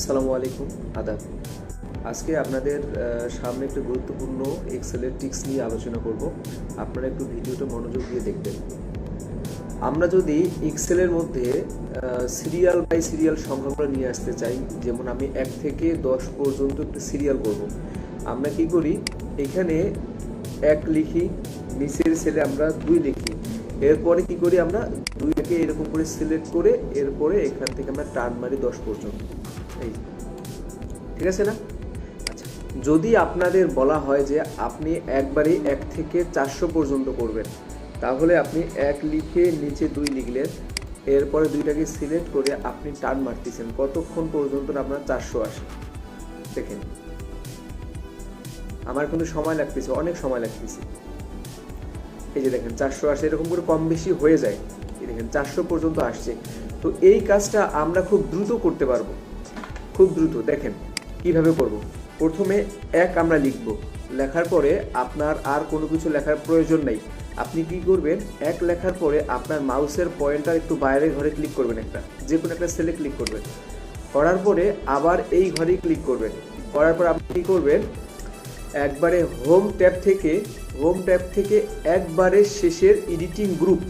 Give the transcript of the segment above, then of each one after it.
আসসালামু আলাইকুম, আদাব। আজকে আপনাদের সামনে একটি গুরুত্বপূর্ণ এক্সেলের টিক্স নিয়ে আলোচনা করব। আপনারা একটু ভিডিওটা মনোযোগ দিয়ে দেখবেন। আমরা যদি এক্সেলের মধ্যে সিরিয়াল বাই সিরিয়াল সংখ্যাগুলো নিয়ে আসতে চাই, যেমন আমি এক থেকে দশ পর্যন্ত একটি সিরিয়াল করব। আমরা কি করি? এখানে এক লিখি, নিচের সেলে আমরা দুই লিখি। এরপরে কি করি আমরা? দুইটাকে এরকম করে সিলেক্ট করে, এরপরে এখান থেকে আমরা টার্ন মারি দশ পর্যন্ত। এই ঠিক আছে না? আচ্ছা যদি আপনাদের বলা হয় যে আপনি একবারে এক থেকে চারশো পর্যন্ত করবেন, তাহলে আপনি এক লিখে নিচে দুই লিখলেন, এরপরে দুইটাকে সিলেক্ট করে আপনি টার্ন মারতেছেন, কতক্ষণ পর্যন্ত আপনার চারশো আসে? দেখেন। আমার কিন্তু সময় লাগতেছে, অনেক সময় লাগতেছে। এই যে দেখেন, চারশো আসে, এরকম করে কম বেশি হয়ে যায়। এই দেখেন, চারশো পর্যন্ত আসছে। তো এই কাজটা আমরা খুব দ্রুত করতে পারব। খুব দ্রুত, দেখেন, কীভাবে করব। প্রথমে এক আমরা লিখব। লেখার পরে আপনার আর কোনো কিছু লেখার প্রয়োজন নেই। আপনি কি করবেন, এক লেখার পরে আপনার মাউসের পয়েন্টার একটু বাইরে ঘরে ক্লিক করবেন একটা যে কোনো একটা সেলে ক্লিক করবেন। করার পরে আবার এই ঘরেই ক্লিক করবেন। করার পর আপনি কী করবেন, একবারে হোম ট্যাব থেকে হোম ট্যাব থেকে একবারে শেষের এডিটিং গ্রুপ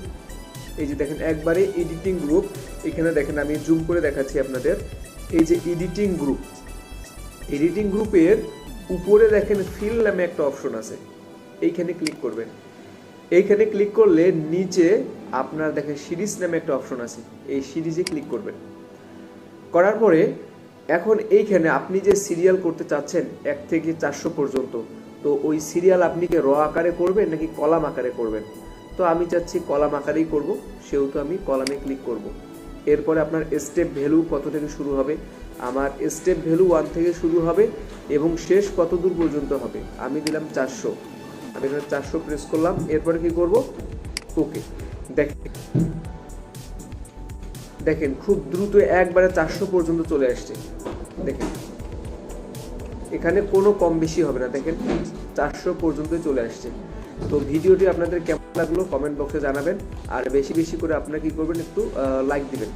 এই যে দেখেন, একবারে এডিটিং গ্রুপ এখানে দেখেন আমি জুম করে দেখাচ্ছি আপনাদের। এই যে এডিটিং গ্রুপ এডিটিং গ্রুপের উপরে দেখেন ফিল নামে একটা অপশন আছে। এইখানে ক্লিক করবেন। এইখানে ক্লিক করলে নিচে আপনার দেখেন সিরিজ নামে একটা অপশন আছে। এই সিরিজে ক্লিক করবেন। করার পরে এখন এইখানে আপনি যে সিরিয়াল করতে চাচ্ছেন, এক থেকে চারশো পর্যন্ত, তো ওই সিরিয়াল আপনি কি র আকারে করবেন নাকি কলাম আকারে করবেন? তো আমি চাচ্ছি কলাম আকারেই করব, সেহেতু আমি কলামে ক্লিক করব। এরপরে আপনার স্টেপ ভ্যালু কত থেকে শুরু হবে? আমার স্টেপ ভ্যালু ওয়ান থেকে শুরু হবে এবং শেষ কত দূর পর্যন্ত হবে? আমি দিলাম চারশো। আমি এখানে চারশো প্রেস করলাম। এরপরে কি করব? ওকে দেখ দেখেন, খুব দ্রুত একবারে চারশো পর্যন্ত চলে আসছে। দেখেন। এখানে কোনো কম বেশি হবে না। দেখেন, চারশো পর্যন্ত চলে আসছে। তো ভিডিওটি আপনাদের কেমন লাগল কমেন্ট বক্সে জানাবেন। আর বেশি বেশি করে আপনারা কী করবেন একটু লাইক দিবেন।